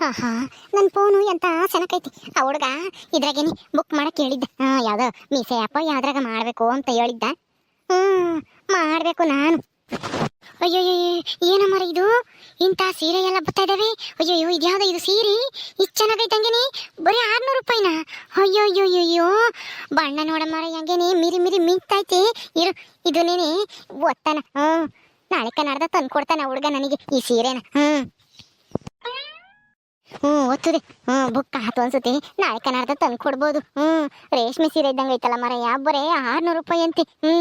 ಆಹಾ ನನ್ನ ಫೋನು ಎಂತ ಸೆನಕೈತಿ ಆ ಹುಡುಗ ಇದ್ರಾಗೇನಿ ಬುಕ್ ಮಾಡಕ್ಕೆ ಹೇಳಿದ್ದ. ಹಾಂ ಯಾವ್ದೋ ಮೀಸೆ ಆ್ಯಪ ಯಾವ್ದ್ರಾಗ ಮಾಡಬೇಕು ಅಂತ ಹೇಳಿದ್ದ. ಹ್ಞೂ ಮಾಡಬೇಕು ನಾನು. ಅಯ್ಯೋ ಏನ ಮರ ಇದು ಇಂಥ ಸೀರೆ ಎಲ್ಲ ಬರ್ತಾ ಇದಾವೆ ಅಯ್ಯೋ ಇದ್ಯಾವ್ದು ಇದು ಸೀರೆ ಇಷ್ಟು ಚೆನ್ನಾಗೈತಂಗೇನೆ ಬರೀ ಆರ್ನೂರು ರೂಪಾಯಿನ ಅಯ್ಯೋ ಅಯ್ಯೋ ಅಯ್ಯೋ ಬಣ್ಣ ನೋಡ ಮರ ಹಂಗೇನೆ ಮಿರಿ ಮಿರಿ ಮಿಂತೈತೆ ಇರು ಇದು ನೀನೆ ಒತ್ತಾನ ಹ್ಞೂ ನಾಳೆ ಕನ್ನಡದ ತಂದು ಕೊಡ್ತಾನೆ ಹುಡುಗ ನನಗೆ ಈ ಸೀರೆನ ಹ್ಮ್ ಹ್ಞೂ ಒತ್ತದೆ ಹ್ಞೂ ಬುಕ್ ಆತು ಅನ್ಸುತ್ತೆ. ನಾಳೆ ಕನ್ನಡದ ತಂದು ಕೊಡ್ಬೋದು. ಹ್ಞೂ, ರೇಷ್ಮೆ ಸೀರೆ ಇದ್ದಂಗೆ ಐತಲ್ಲ ಮರ ಯಾವ ಬರೇ ಆರ್ನೂರು ರೂಪಾಯಿ ಅಂತೆ. ಹ್ಞೂ.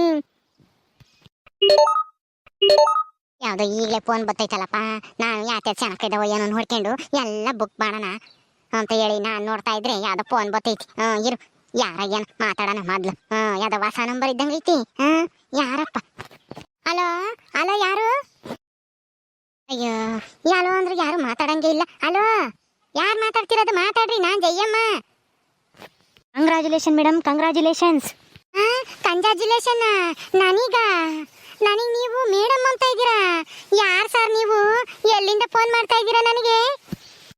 ಯಾವುದೋ ಈಗಲೇ ಫೋನ್ ಬರ್ತೈತಲ್ಲಪ್ಪ ನಾನು ಯಾತೆ ಚೆನ್ನಾಗಿದ್ದಾವ ಏನೋ ನೋಡ್ಕೊಂಡು ಎಲ್ಲ ಬುಕ್ ಮಾಡೋಣ ಅಂತ ಹೇಳಿ ನಾನು ನೋಡ್ತಾ ಇದ್ರೆ ಯಾವ್ದೋ ಫೋನ್ ಬರ್ತೈತಿ ಹ್ಞೂ, ಇರು. ಯಾರ ಏನು ಮಾತಾಡೋಣ ಮೊದ್ಲು. ಹ್ಞೂ, ಯಾವ್ದೋ ಹೊಸ ನಂಬರ್ ಇದ್ದಂಗೆ ಐತಿ. ಹಾಂ ಯಾರಪ್ಪ? ಹಲೋ ಹಲೋ, ಯಾರು? ಅಯ್ಯೋ ಯಾರೋ ಅಂದ್ರೆ ಯಾರು ಮಾತಾಡಂಗೆ ಇಲ್ಲ. ಹಲೋ? ಯಾರು ಮಾತಾಡ್ತಿರೋದು? ಮಾತಾಡ್ರಿ ನಾನ್ Jayamma congratulation madam congratulations congratulation ನನೀಗ. ನನಗೆ ನೀವು ಮೇಡಮ್ ಅಂತ ಇದ್ದೀರಾ? ಯಾರು ಸರ್ ನೀವು? ಎಲ್ಲಿಂದ ಫೋನ್ ಮಾಡ್ತಾ ಇದ್ದೀರಾ ನನಗೆ?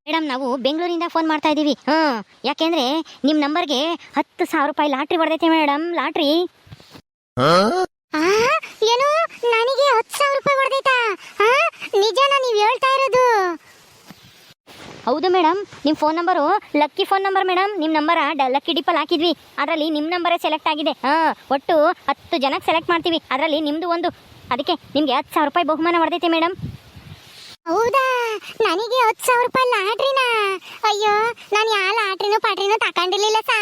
ಮೇಡಮ್ ನಾವು ಬೆಂಗಳೂರಿಂದ ಫೋನ್ ಮಾಡ್ತಾ ಇದ್ದೀವಿ. ಹಾಂ ಯಾಕೆಂದ್ರೆ ನಿಮ್ಮ ನಂಬರ್ಗೆ ಹತ್ತು ಸಾವಿರ ರೂಪಾಯಿ ಲಾಟ್ರಿ ಹೊಡೆದೈತೆ ಮೇಡಮ್ ಲಾಟ್ರಿ. ಏನು? ನನಗೆ ಹತ್ತು ಸಾವಿರ ರೂಪಾಯಿ ಹೊಡೆದೈತಾ ಆ ನಿಜನಾ ನೀವು ಹೇಳ್ತಾ ಇರೋದು ಹೌದು ಮೇಡಮ್ ನಿಮ್ಮ phone number lucky phone number madam ನಿಮ್ಮ ನಂಬರ ಡ ಲಕ್ಕಿ ಡಿಪ್ಪಲ್ಲಿ ಹಾಕಿದ್ವಿ. ಅದರಲ್ಲಿ ನಿಮ್ಮ ನಂಬರೇ ಸೆಲೆಕ್ಟ್ ಆಗಿದೆ. ಹಾಂ, ಒಟ್ಟು ಹತ್ತು ಜನಕ್ಕೆ ಸೆಲೆಕ್ಟ್ ಮಾಡ್ತೀವಿ. ಅದರಲ್ಲಿ ನಿಮ್ಮದು ಒಂದು, ಅದಕ್ಕೆ ನಿಮಗೆ ಹತ್ತು ಸಾವಿರ ರೂಪಾಯಿ ಬಹುಮಾನ ಹೊಡೆದೈತೆ ಮೇಡಮ್. ಹೌದಾ? ನನಗೆ ಹತ್ತು ಸಾವಿರ ರೂಪಾಯಿ ಲಾಟ್ರಿನಾ? ಅಯ್ಯೋ, ನಾನು ಯಾವ ಲಾಟ್ರಿನೂ ಪಾಟ್ರಿನೂ ತಗೊಂಡಿರ್ಲಿಲ್ಲ ಸಾ.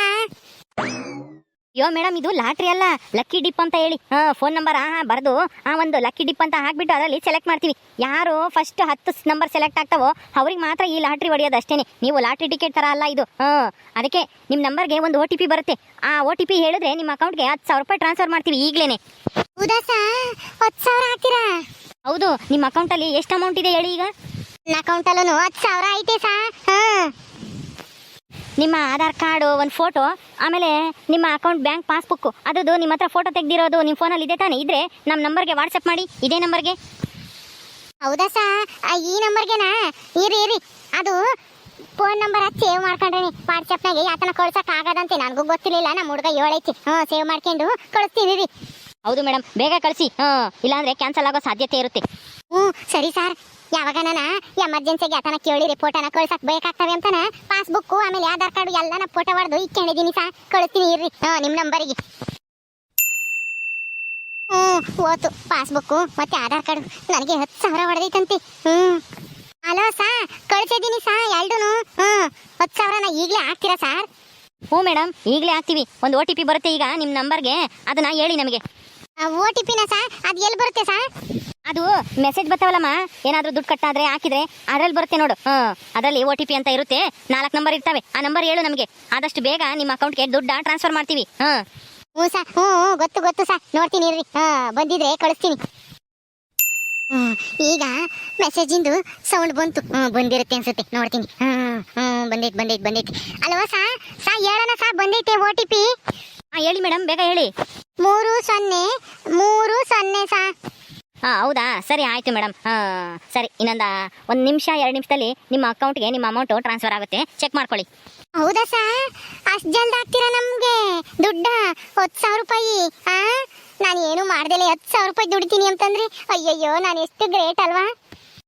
ಅಯ್ಯೋ ಮೇಡಮ್ ಇದು ಲಾಟ್ರಿ ಅಲ್ಲ. ಲಕ್ಕಿ ಡಿಪ್ ಅಂತ ಹೇಳಿ. ಹಾಂ ಫೋನ್ ನಂಬರ್ ಹಾಂ ಬರೆದು. ಆ ಒಂದು ಲಕ್ಕಿ ಡಿಪ್ ಅಂತ ಹಾಕ್ಬಿಟ್ಟು ಅದರಲ್ಲಿ ಸೆಲೆಕ್ಟ್ ಮಾಡ್ತೀವಿ. ಯಾರು ಫಸ್ಟ್ ಹತ್ತು ನಂಬರ್ ಸೆಲೆಕ್ಟ್ ಆಗ್ತಾವೋ ಅವ್ರಿಗೆ ಮಾತ್ರ ಈ ಲಾಟ್ರಿ ಹೊಡೆಯೋದು ಅಷ್ಟೇ ನೀವು ಲಾಟ್ರಿ ಟಿಕೆಟ್ ಥರ ಅಲ್ಲ ಇದು. ಹಾಂ ಅದಕ್ಕೆ ನಿಮ್ಮ ನಂಬರ್ಗೆ ಒಂದು ಒ ಟಿ ಪಿ ಬರುತ್ತೆ. ಆ ಒ ಟಿ ಪಿ ಹೇಳಿದ್ರೆ ನಿಮ್ಮ ಅಕೌಂಟ್ಗೆ ಹತ್ತು ಸಾವಿರ ರೂಪಾಯಿ ಟ್ರಾನ್ಸ್ಫರ್ ಮಾಡ್ತೀವಿ ಈಗಲೇ ಹೌದಾ ಸಾ ಹತ್ತು ಸಾವಿರ ಹಾಕ್ತೀರಾ? ಹೌದು ನಿಮ್ಮ ಅಕೌಂಟಲ್ಲಿ ಎಷ್ಟು ಅಮೌಂಟ್ ಇದೆ ಹೇಳಿ ಈಗ? ಅಕೌಂಟ್ ಅಕೌಂಟಲ್ಲೂ ಹತ್ತು ಸಾವಿರ ಐತೆ ಸಾ ಹಾಂ. ನಿಮ್ಮ ಆಧಾರ್ ಕಾರ್ಡು ಒಂದು ಫೋಟೋ ಆಮೇಲೆ ನಿಮ್ಮ ಅಕೌಂಟ್ ಬ್ಯಾಂಕ್ ಪಾಸ್ಬುಕ್ಕು ಅದು ನಿಮ್ಮ ಹತ್ರ ಫೋಟೋ ತೆಗೆದಿರೋದು ನಿಮ್ಮ ಫೋನಲ್ಲಿ ಇದೆ ತಾನೇ? ಇದ್ರೆ ನಮ್ಮ ನಂಬರ್ಗೆ ವಾಟ್ಸಪ್ ಮಾಡಿ ಇದೇ ನಂಬರ್ಗೆ. ಹೌದಾ ಸಾ ಈ ನಂಬರ್ಗೆನಾ? ಇರಿ ಇರಿ. ಅದು ಫೋನ್ ನಂಬರ್ ಸೇವ್ ಮಾಡ್ಕೊಂಡ್ರೆ ವಾಟ್ಸಪ್ನಾಗೆ ಯಾತನ ಕಳ್ಸಕ್ ಆಗದಂತೆ. ನನಗೂ ಗೊತ್ತಿರಲಿಲ್ಲ. ನಮ್ಮ ಹುಡುಗ ಹೇಳೈತಿ ಹ್ಞೂ ಸೇವ್ ಮಾಡ್ಕೊಂಡು ಕಳಿಸ್ತೀನಿ ರೀ ಹೌದು ಮೇಡಮ್ ಬೇಗ ಕಳಿಸಿ. ಹಾಂ ಇಲ್ಲಾಂದ್ರೆ ಕ್ಯಾನ್ಸಲ್ ಆಗೋ ಸಾಧ್ಯತೆ ಇರುತ್ತೆ. ಹ್ಞೂ ಸರಿ ಸರ್. ಯಾವಾಗ ನಾನು ಎಮರ್ಜೆನ್ಸಿಗೆ ಆತನ ಕೇಳಿರಿ ಫೋಟೋನ ಕಳ್ಸಕ್ ಬೇಕಾಗ್ತವೆ ಅಂತಾನ? ಪಾಸ್ಬುಕ್ಕು ಆಮೇಲೆ ಆಧಾರ್ ಕಾರ್ಡ್ ಎಲ್ಲನ ಫೋಟೋ ಹೊಡೆದು ಇಟ್ಕೊಂಡಿದ್ದೀನಿ ಸಾ. ಕಳಿಸ್ತೀನಿ ಇರ್ರಿ. ಹಾಂ ನಿಮ್ಮ ನಂಬರಿಗೆ ಹ್ಞೂ ಓತು. ಪಾಸ್ಬುಕ್ಕು ಮತ್ತೆ ಆಧಾರ್ ಕಾರ್ಡು ನನಗೆ ಹತ್ತು ಸಾವಿರ ಹೊಡೆದೈತಂತೆ. ಹ್ಞೂ ಹಲೋ ಸಾ ಕಳ್ಸಿದ್ದೀನಿ ಸಾ ಎಲ್ಡೂನು ಹ್ಞೂ ಹತ್ತು ಸಾವಿರನ ಈಗಲೇ ಹಾಕ್ತೀರಾ ಸಾರ್ ಹ್ಞೂ ಮೇಡಮ್ ಈಗಲೇ ಹಾಕ್ತೀವಿ. ಒಂದು ಒ ಟಿ ಪಿ ಬರುತ್ತೆ ಈಗ ನಿಮ್ಮ ನಂಬರ್ಗೆ ಅದನ್ನ ಹೇಳಿ ನಮಗೆ. ಓ ಟಿ ಪಿನ ಸಾ ಅದು ಎಲ್ಲಿ ಬರುತ್ತೆ ಸಾ ಅದು ಮೆಸೇಜ್ ಬರ್ತಾವಲ್ಲಮ್ಮ ಏನಾದರೂ ದುಡ್ಡು ಕಟ್ಟಾದ್ರೆ ಹಾಕಿದ್ರೆ ಅದ್ರಲ್ಲಿ ಬರುತ್ತೆ ನೋಡು. ಹಾಂ ಅದರಲ್ಲಿ ಒ ಟಿ ಪಿ ಅಂತ ಇರುತ್ತೆ. ನಾಲ್ಕು ನಂಬರ್ ಇರ್ತವೆ. ಆ ನಂಬರ್ ಹೇಳು ನಮಗೆ. ಆದಷ್ಟು ಬೇಗ ನಿಮ್ಮ ಅಕೌಂಟ್ಗೆ ದುಡ್ಡು ಟ್ರಾನ್ಸ್ಫರ್ ಮಾಡ್ತೀವಿ. ಹಾಂ ಹ್ಞೂ ಸಾ ಹ್ಞೂ ಗೊತ್ತು ಗೊತ್ತು ಸಾ. ನೋಡ್ತೀನಿ ಇರ್ರಿ. ಹಾಂ ಬಂದಿದ್ರೆ ಕಳಿಸ್ತೀನಿ. ಈಗ ಮೆಸೇಜಿಂದು ಸೌಂಡ್ ಬಂತು. ಹ್ಞೂ ಬಂದಿರುತ್ತೆ ಅನ್ಸುತ್ತೆ. ನೋಡ್ತೀನಿ. ಹ್ಞೂ ಹ್ಞೂ ಬಂದೈತೆ ಬಂದೈತೆ ಬಂದೈತೆ. ಅಲ್ವಾ ಸಾ? ಸಾ ಹೇಳೋಣ ಸಾ ಬಂದೈತೆ ಓ ಟಿ ಪಿ ಹಾಂ ಹೇಳಿ ಮೇಡಮ್ ಬೇಗ ಹೇಳಿ. ಮೂರು ಸೊನ್ನೆ ಮೂರು ಸೊನ್ನೆ ಸಾ. ಹಾಂ ಹೌದಾ? ಸರಿ ಆಯಿತು ಮೇಡಮ್ ಹಾಂ ಸರಿ ಇನ್ನೊಂದು ಒಂದು ನಿಮಿಷ ಎರಡು ನಿಮಿಷದಲ್ಲಿ ನಿಮ್ಮ ಅಕೌಂಟ್ಗೆ ನಿಮ್ಮ ಅಮೌಂಟು ಟ್ರಾನ್ಸ್ಫರ್ ಆಗುತ್ತೆ. ಚೆಕ್ ಮಾಡ್ಕೊಳ್ಳಿ. ಹೌದಾ ಸಾ? ಅಷ್ಟು ಜಲ್ದಿ ಆಗ್ತೀರಾ ನಮಗೆ? ದುಡ್ಡ? ಹತ್ತು ಸಾವಿರ ರೂಪಾಯಿ ಹಾಂ ನಾನು ಏನು ಮಾಡ್ದೇಲೆ ಹತ್ತು ಸಾವಿರ ರೂಪಾಯಿ ದುಡಿತೀನಿ ಅಂತಂದ್ರೆ ಅಯ್ಯಯ್ಯೋ ನಾನು ಎಷ್ಟು ಗ್ರೇಟ್ ಅಲ್ವಾ?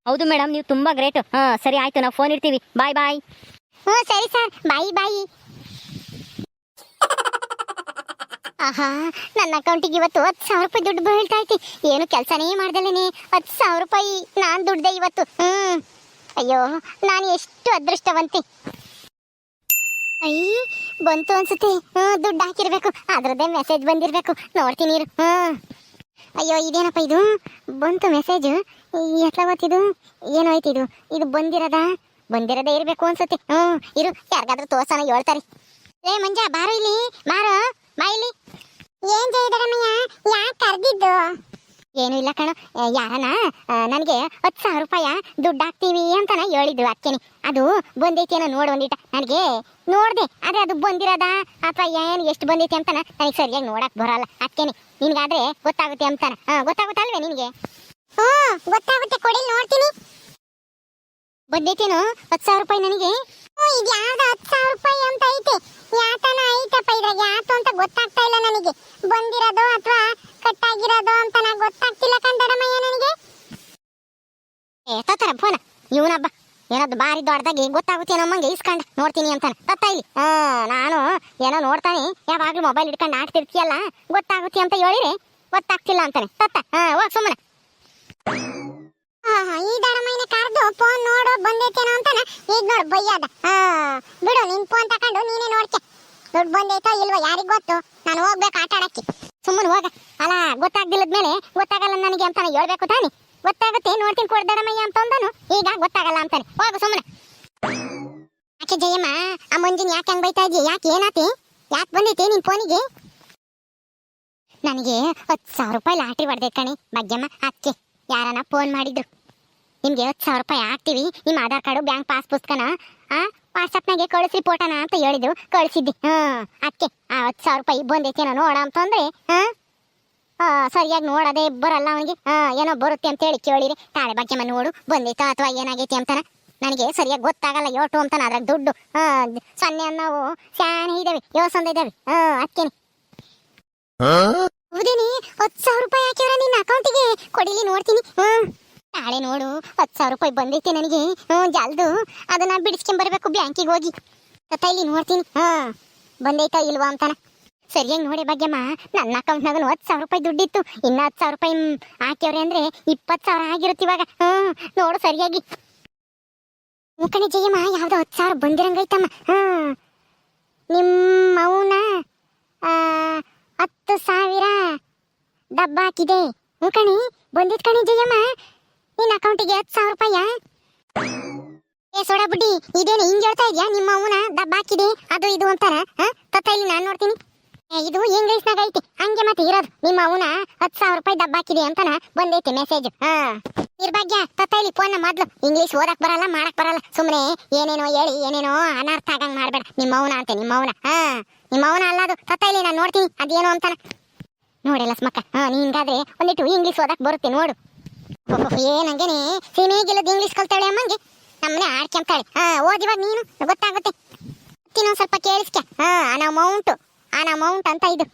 ಹೌದು ಮೇಡಮ್ ನೀವು ತುಂಬ ಗ್ರೇಟ್. ಹಾಂ ಸರಿ ಆಯಿತು ನಾವು ಫೋನ್ ಇಡ್ತೀವಿ. ಬಾಯ್ ಬಾಯ್ ಹ್ಞೂ ಸರಿ ಸರ್. ಬಾಯ್ ಬಾಯಿ ಆಹಾ, ನನ್ನ ಅಕೌಂಟಿಗೆ ಇವತ್ತು ಹತ್ತು ಸಾವಿರ ರೂಪಾಯಿ ದುಡ್ಡು ಬೀಳ್ತಾ ಐತಿ. ಏನು ಕೆಲಸನೇ ಮಾಡ್ದಲೇನೆ ಹತ್ತು ಸಾವಿರ ರೂಪಾಯಿ ನಾನು ದುಡ್ಡೆ ಇವತ್ತು. ಹ್ಞೂ ಅಯ್ಯೋ, ನಾನು ಎಷ್ಟು ಅದೃಷ್ಟವಂತೆ. ಅಯ್ಯ, ಬಂತು ಅನ್ಸುತ್ತೆ. ಹ್ಞೂ ದುಡ್ಡು ಹಾಕಿರ್ಬೇಕು. ಅದ್ರದ್ದೇ ಮೆಸೇಜ್ ಬಂದಿರಬೇಕು. ನೋಡ್ತೀನಿ ಇರು. ಹ್ಞೂ ಅಯ್ಯೋ, ಇದೇನಪ್ಪ ಇದು? ಬಂತು ಮೆಸೇಜ್ ಎಲ್ಲ ಗೊತ್ತಿದು ಏನು ಆಯ್ತು ಇದು? ಇದು ಬಂದಿರದ? ಬಂದಿರದೇ ಇರಬೇಕು ಅನ್ಸುತ್ತೆ. ಹ್ಞೂ ಇರು, ಯಾರಿಗಾದ್ರೂ ತೋರ್ಸೋಣ, ಹೇಳ್ತಾರೆ. ಏ ಮಂಜ, ಬಾರೋ ಇಲ್ಲಿ. ಬಾರೋ. ಬಾ ಇಲ್ಲಿ ಏನ್ ಜಯದರಮಯ್ಯ ಯಾಕೆ ಕರೆದಿದ್ದು? ಏನು ಇಲ್ಲ ಕಣ. ಯಾರನ ನನಗೆ ಹತ್ತು ಸಾವಿರ ರೂಪಾಯಿ ದುಡ್ಡು ಹಾಕ್ತೀವಿ ಅಂತಾನ ಹೇಳಿದ್ದು ಅಕ್ಕೇನೆ. ಅದು ಏನೋ ನೋಡು ಒಂದಿಟ. ನನಗೆ ನೋಡ್ದೆ, ಆದ್ರೆ ಅದು ಬಂದಿರೋದ? ಅಥವಾ ಏನು ಎಷ್ಟು ಬಂದೈತಿ ಅಂತನ ನನಗೆ ಸರಿಯಾಗಿ ನೋಡಕ್ ಬರಲ್ಲ ಅಕ್ಕೇನಿ. ನಿನ್ಗಾದ್ರೆ ಗೊತ್ತಾಗುತ್ತೆ ಅಂತಾನ. ಹಾ, ಗೊತ್ತಾಗುತ್ತಲ್ವೇ ನಿನಗೆ? ಹ್ಞೂ ಗೊತ್ತಾಗುತ್ತೆ. ಕೊಡಿ ನೋಡ್ತೀನಿ. ಬಂದೈತೇನು ಹತ್ತು ಸಾವಿರ ರೂಪಾಯಿ ನನಗೆ? ಇದು ಯಾವ್ದು ಸಾವಿರ ರೂಪಾಯಿ ಅಂತ ಐತೆ? ಯಾತನ ಐತಪ್ಪ ಇದ್ರಾಗ? ಯಾತು ಅಂತ ಗೊತ್ತಾಗ್ತಾ ಇಲ್ಲ ನನಗೆ. ಬಂದಿರೋದು ಅಥವಾ ಕಟ್ಟಾಗಿರೋದು ಅಂತ ನಾ ಗೊತ್ತಾಗ್ತಿಲ್ಲ ಕಂದಡಮಯ್ಯ ನನಗೆ. ಏ, ತತ್ತರ, ಫೋನ್. ಇವನಬ್ಬ ಏನದು ಬಾರಿ ದೊಡ್ಡದಾಗಿ ಗೊತ್ತಾಗುತ್ತೇನೋ ಮಂಗೆ ಇಸ್ಕೊಂಡ ನೋಡ್ತೀನಿ ಅಂತಾನೆ. ತತ್ತ ಇಲ್ಲಿ. ಹಾ, ನಾನು ಏನೋ ನೋಡ್ತಾನೆ. ಯಾವಾಗ್ಲೂ ಮೊಬೈಲ್ ಇಟ್ಕೊಂಡು ಆಡ್ತಿರ್ತೀಯಲ್ಲ ಗೊತ್ತಾಗುತ್ತೆ ಅಂತ ಹೇಳಿರಿ. ಗೊತ್ತಾಗ್ತಿಲ್ಲ ಅಂತಾನೆ. ತತ್ತ, ಹಾ ಹೋಗ್ ಸುಮ್ಮನೆ. ಈ ದಡಮೈನ ಕರೆದು ಫೋನ್ ನೋಡು ಈಗ ನೋಡು ಬಯ್ಯದ ಹಾ, ಬಿಡು, ನಿನ್ ಫೋನ್ ತಕೊಂಡು ನೀನೇ ನೋಡ್ಕೆ. ದುಡ್ಡು ಬಂದೈತೋ ಇಲ್ವೋ ಯಾರಿಗ್ ಗೊತ್ತು? ನಾನು ಹೋಗ್ಬೇಕು ಆಟ ಆಡಕ್ಕೆ. ಸುಮ್ಮನೆ ಹೋಗ. ಅಲ್ಲ ಗೊತ್ತಾಗ್ದಿಲ್ಲದ್ಮೇಲೆ ಗೊತ್ತಾಗಲ್ಲ ನನಗೆ ಅಂತಾನೆ ಹೇಳ್ಬೇಕು ತಾನೆ. ಗೊತ್ತಾಗುತ್ತೆ, ನೋಡ್ತೀನಿ ಕೊಡ್ದಡಮಯ್ಯ ಅಂತ ಅಂದನು. ಈಗ ಗೊತ್ತಾಗಲ್ಲ ಅಂತಾನೆ. ಹೋಗು ಸುಮ್ಮನೆ. ಯಾಕೆ ಜಯಮ್ಮ, ಆ ಮಂಜಿನ ಯಾಕೆ ಹಂಗ್ ಬೈತಾ ಇದೀಯ? ಯಾಕೆ ಏನಾತಿ? ಯಾಕೆ ಬಂದೈತಿ ನಿನ್ ಫೋನಿಗೆ ನನಗೆ ಹತ್ತು ಸಾವಿರ ರೂಪಾಯಿ ಲಾಟ್ರಿ ಹೊಡೆದೈತೆ ಕಣೆ. ಭಾಗ್ಯಮ್ಮ ಅದಕ್ಕೆ ಯಾರನ್ನ ಫೋನ್ ಮಾಡಿದ್ರು. ನಿಮ್ಗೆ ಐವತ್ತು ಸಾವಿರ ರೂಪಾಯಿ ಹಾಕ್ತೀವಿ. ನಿಮ್ಮ ಆಧಾರ್ ಕಾರ್ಡು ಬ್ಯಾಂಕ್ ಪಾಸ್ ಪುಸ್ತಕನ ಆ ವಾಟ್ಸಪ್ನಾಗೆ ಕಳಿಸಿ ಫೋಟೋನ ಅಂತ ಹೇಳಿದ್ರು. ಕಳಿಸಿದ್ದೆ. ಹಾ ಅದಕ್ಕೆ ಆ ಹತ್ತು ಸಾವಿರ ರೂಪಾಯಿ ಬಂದೈತೇನೋ ನೋಡ ಅಂತಂದ್ರೆ ಹಾಂ? ಸರಿಯಾಗಿ ನೋಡೋದೇ ಬರಲ್ಲ ಅವನಿಗೆ. ಹಾಂ ಏನೋ ಬರುತ್ತೆ ಅಂತ ಹೇಳಿ ಕೇಳಿರಿ. ತಾಳೆ ಭಾಗ್ಯಮ್ಮ ನೋಡು. ಬಂದೈತೋ ಅಥವಾ ಏನಾಗೈತಿ ಅಂತಾನ ನನಗೆ ಸರಿಯಾಗಿ ಗೊತ್ತಾಗಲ್ಲ. ಯೋಟು ಅಂತಾನ ಅದ್ರಾಗ ದುಡ್ಡು. ಹಾಂ ಸೊನ್ನೆ ಅನ್ನೋವು ಸ್ಯಾನೆ ಇದಾವೆ. ಯೋಸಂದ ಇದಾವೆ. ಹಾಂ ಅದಕ್ಕೇನೆ ಹೌದೇನಿ? ಹತ್ತು ಸಾವಿರ ರೂಪಾಯಿ ಹಾಕಿವ್ರ ನಿನ್ನ ಅಕೌಂಟಿಗೆ ಕೊಡಿಲಿ ನೋಡ್ತೀನಿ. ಹ್ಮ್ ನಾಳೆ ನೋಡು, ಹತ್ತು ಸಾವಿರ ರೂಪಾಯಿ ಬಂದೈತೆ ನನಗೆ. ಹ್ಞೂ, ಜಲ್ದು. ಅದನ್ನ ಬಿಡಿಸ್ಕೊಂಬರ್ಬೇಕು ಬ್ಯಾಂಕಿಗೆ ಹೋಗಿ. ತತ್ತ ಇಲ್ಲಿ ನೋಡ್ತೀನಿ. ಹಾಂ, ಬಂದೈತಾ ಇಲ್ವಾ ಅಂತಾನ. ಸರಿಯಾಗಿ ನೋಡಿ ಭಾಗ್ಯಮ್ಮ, ನನ್ನ ಅಕೌಂಟ್ನಾಗ ಹತ್ತು ಸಾವಿರ ರೂಪಾಯಿ ದುಡ್ಡಿತ್ತು. ಇನ್ನು ಹತ್ತು ಸಾವಿರ ರೂಪಾಯಿ ಹಾಕ್ಯವ್ರೆ ಅಂದ್ರೆ ಇಪ್ಪತ್ತು ಸಾವಿರ ಆಗಿರುತ್ತೆ ಇವಾಗ. ಹ್ಞೂ, ನೋಡು ಸರಿಯಾಗಿ. ಮುಖಣಿ ಜಯಮ್ಮ, ಯಾವ್ದೋ ಹತ್ತು ಸಾವಿರ ಬಂದಿರಂಗೈತಮ್ಮ ಹ್ಞೂ ನಿಮ್ಮ ಅವನ ಹತ್ತು ಸಾವಿರ ಡಬ್ಬ ಹಾಕಿದೆ. ಮುಖಣಿ ಬಂದಿದ್ ಕಣಿ ಜಯಮ್ಮ. ನಿನ್ನ ಅಕೌಂಟಿಗೆ ಹತ್ತು ಸಾವಿರ ರೂಪಾಯ? ಏ ಸೋಡಾ ಬುಡ್ಡಿ, ಇದೇನು ಹಿಂಗ್ ಹೇಳ್ತಾ ಇದೆಯಾ? ನಿಮ್ಮ ಅವನ ಡಬ್ಬ ಹಾಕಿದೆ, ಅದು ಇದು ಅಂತಾರ ತತ್ತ ಇಲ್ಲಿ ನಾನು ನೋಡ್ತೀನಿ. ಇದು ಇಂಗ್ಲಿಷ್ನಾಗ ಐತಿ? ಹಂಗೆ ಮತ್ತೆ ಇರೋದು. ನಿಮ್ಮ ಅವನ ಹತ್ತು ಸಾವಿರ ರೂಪಾಯಿ ಡಬ್ಬ ಹಾಕಿದೆ ಅಂತಾನ ಬಂದೈತಿ ಮೆಸೇಜ್ ಹಾ. ನಿರ್ಭಾಗ್ಯ, ತತ್ತ ಇಲ್ಲಿ ಫೋನ್ ಮೊದ್ಲು. ಇಂಗ್ಲಿಷ್ ಓದಕ್ ಬರಲ್ಲ, ಮಾಡಕ್ ಬರಲ್ಲ. ಸುಮ್ಮನೆ ಏನೇನೋ ಹೇಳಿ, ಏನೇನೋ ಅನರ್ಥ ಆಗಂಗ್ ಮಾಡ್ಬೇಡ. ನಿಮ್ಮ ಅವನ ಅಂತೆ, ನಿಮ್ಮ ಅವನ ಹಾ? ನಿಮ್ಮ ಅವನ ಅಲ್ಲ ಅದು. ತತ್ತ ಇಲ್ಲಿ ನಾನು ನೋಡ್ತೀನಿ, ಅದೇನು ಅಂತಾನ. ನೋಡಿಲ್ಲ ಸ್ಮಕ್ಕ ಹಾ, ನಿನ್ಗಾದ್ರೆ ಒಂದಿಟ್ಟು ಇಂಗ್ಲಿಷ್ ಓದಕ್ ಬರುತ್ತೆ, ನೋಡು. ಏನಂಗೇನೆ ಸೀಮೆಗಿಲ್ಲದ ಇಂಗ್ಲಿಷ್ ಕಲ್ತಾಳೆ ಅಮ್ಮಂಗೆ? ನಮ್ಮನೆ ಆಡ್ಕೊಂತಾಳೆ ಹಾ ಓದಿವಾಗ ನೀನು. ಗೊತ್ತಾಗುತ್ತೆ. ಇನ್ನೊಂದು ಸ್ವಲ್ಪ ಕೇಳಿಸ್ಕ. ಹಾ ಅನ ಅಮೌಂಟ್ ಅನ್ ಅಮೌಂಟ್ ಅಂತ ಇದು.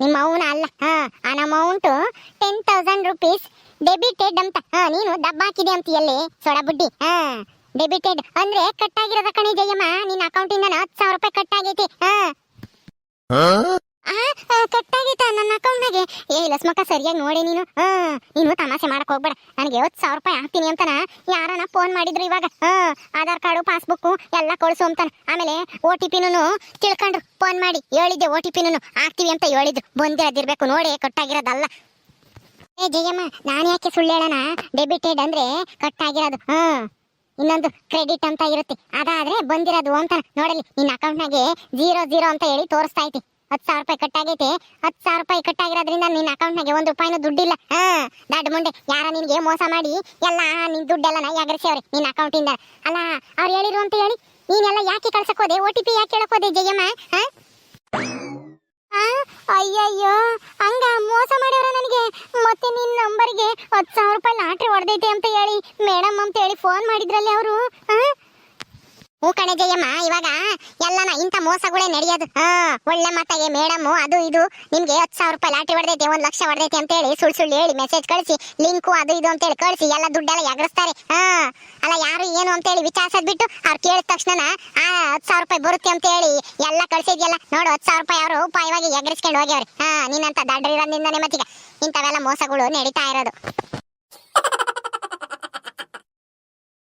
ನಿಮ್ಮ ಅವನ ಅಲ್ಲ. ಹಾ ಅನ amount ten thousand rupees debited ಅಂತ. ಹಾ, ನೀನು ಡಬ್ಬ ಹಾಕಿದೆ ಅಂತ ಎಲ್ಲಿ ಸೊಡ ಬುಡ್ಡಿ. ಹಾ ಡೆಬಿಟೆಡ್ ಅಂದ್ರೆ ಕಟ್ ಆಗಿರೋದ ಕಣೆ ಜಯಮ್ಮ, ನಿನ್ನ ಅಕೌಂಟಿಂದ ಹತ್ತು ಸಾವಿರ ರೂಪಾಯಿ ಕಟ್ ಆಗೈತಿ ಹಾ ಕಟ್ಟಾಗಿತ್ತ ನನ್ನ ಅಕೌಂಟ್ನಾಗೆ ಏ ಲಸ್ಮಕ್ಕ ಸರಿಯಾಗಿ ನೋಡಿ ನೀನು. ಹಾ ನೀನು ತಮಾಷೆ ಮಾಡಕ್ ಹೋಗ್ಬೇಡ. ನನಗೆ ಐವತ್ತು ಸಾವಿರ ರೂಪಾಯಿ ಹಾಕ್ತೀನಿ ಅಂತಾನ? ಯಾರನ ಫೋನ್ ಮಾಡಿದ್ರು ಇವಾಗ? ಹಾ ಆಧಾರ್ ಕಾರ್ಡು ಪಾಸ್ಬುಕ್ ಎಲ್ಲ ಕಳಿಸು ಅಂತಾನ. ಆಮೇಲೆ ಓ ಟಿ ಪಿನೂ ತಿಳ್ಕೊಂಡ್ರು. ಫೋನ್ ಮಾಡಿ. ಹೇಳಿದ್ದೆ ಓ ಟಿ ಪಿನೂ ಹಾಕ್ತೀವಿ ಅಂತ ಹೇಳಿದ್ರು. ಬಂದಿರೋದಿರ್ಬೇಕು ನೋಡಿ, ಕಟ್ಟಾಗಿರೋದಲ್ಲ. ಏ, ಜಯಮ್ಮ, ನಾನು ಯಾಕೆ ಸುಳ್ಳು ಹೇಳೋಣ? ಡೆಬಿಟೆಡ್ ಅಂದ್ರೆ ಕಟ್ಟಾಗಿರೋದು. ಹಾ ಇನ್ನೊಂದು ಕ್ರೆಡಿಟ್ ಅಂತ ಇರುತ್ತೆ. ಅದಾದ್ರೆ ಬಂದಿರೋದು ಅಂತ ನೋಡಲಿ ನಿನ್ನ ಅಕೌಂಟ್ನಾಗೆ ಜೀರೋ ಜೀರೋ ಅಂತ ಹೇಳಿ ತೋರಿಸ್ತಾ ಐತಿ. ಹತ್ತು ಸಾವಿರ ರೂಪಾಯಿ ಕಟ್ಟಾಗೈತೆ. ಹತ್ತು ಸಾವಿರ ರೂಪಾಯಿ ಕಟ್ಟಾಗಿರೋದ್ರಿಂದ ನಿನ್ನ ಅಕೌಂಟ್ನಾಗೆ ಒಂದು ರೂಪಾಯಿನೂ ದುಡ್ಡಿಲ್ಲ. ಹಾ ಮುಂಡೆ ಯಾರ ನಿನ್ಗೆ ಮೋಸ ಮಾಡಿ ಎಲ್ಲ ನಿನ್ ದುಡ್ಡೆಲ್ಲ ಎಗರಿಸವ್ರೆ ನಿನ್ನ ಅಕೌಂಟಿಂದ ಅಲ್ಲ ಅವ್ರು ಹೇಳಿರು ಅಂತ ಹೇಳಿ? ನೀನೆಲ್ಲ ಯಾಕೆ ಕಳ್ಸಕ್ಕೋದೆ ಓ ಟಿ ಪಿ ಯಾಕೆ ಕೇಳಕ್ ಹೋದೆ ಜಯಮ್ಮ? ಹಾ? ಆ, ಅಯ್ಯಯ್ಯೋ ಹಂಗ ಮೋಸ ಮಾಡ್ಯವ್ರ ನನಗೆ. ಮತ್ತೆ ನಿನ್ನ ನಂಬರ್ಗೆ ಹತ್ತು ಸಾವಿರ ರೂಪಾಯಿ ಲಾಟ್ರಿ ಹೊಡೆದೈತೆ ಅಂತ ಹೇಳಿ ಮೇಡಮ್ ಅಂತ ಹೇಳಿ ಫೋನ್ ಮಾಡಿದ್ರಲ್ಲಿ ಅವರು. ಹ್ಞೂ ಕಣೆ ಇವಾಗ ಎಲ್ಲನ ಇಂಥ ಮೋಸಗಳೇ ನಡೆಯೋದು. ಹಾ, ಒಳ್ಳೆ ಮಾತಾಗೆ ಮೇಡಮ್ ಅದು ಇದು. ನಿಮ್ಗೆ ಹತ್ತು ಸಾವಿರ ರೂಪಾಯಿ ಲಾಟ್ರಿ ಹೊಡೆದೈತೆ, ಒಂದು ಲಕ್ಷ ಹೊಡೆದೈತೆ ಅಂತ ಹೇಳಿ ಸುಳ್ಳು ಸುಳ್ಳು ಹೇಳಿ ಮೆಸೇಜ್ ಕಳಿಸಿ ಲಿಂಕು ಅದು ಇದು ಅಂತ ಹೇಳಿ ಕಳಿಸಿ, ಎಲ್ಲ ದುಡ್ಡೆಲ್ಲ ಎಗರಿಸ್ತಾರೆ. ಹಾ, ಅಲ್ಲ ಯಾರು ಏನು ಅಂತ ಹೇಳಿ ವಿಚಾರಿಸೋದ್ ಬಿಟ್ಟು ಅವ್ರು ಕೇಳಿದ ತಕ್ಷಣ ಆ ಹತ್ತು ಸಾವಿರ ರೂಪಾಯಿ ಬರುತ್ತೆ ಅಂತ ಹೇಳಿ ಎಲ್ಲ ಕಳಿಸಿದ್ಯಲ್ಲ. ನೋಡು, ಹತ್ತು ಸಾವಿರ ರೂಪಾಯಿ ಅವರು ಉಪಾಯವಾಗಿ ಎಗರಿಸ್ಕೊಂಡು ಹೋಗ್ಯವ್ರಿ. ಹಾ ನಿನ್ನಂತ ದಡ್ರಿರೋದ್ರಿಂದನೇ ಮತ್ತೀಗ ಇಂಥವೆಲ್ಲ ಮೋಸಗಳು ನಡೀತಾ ಇರೋದು.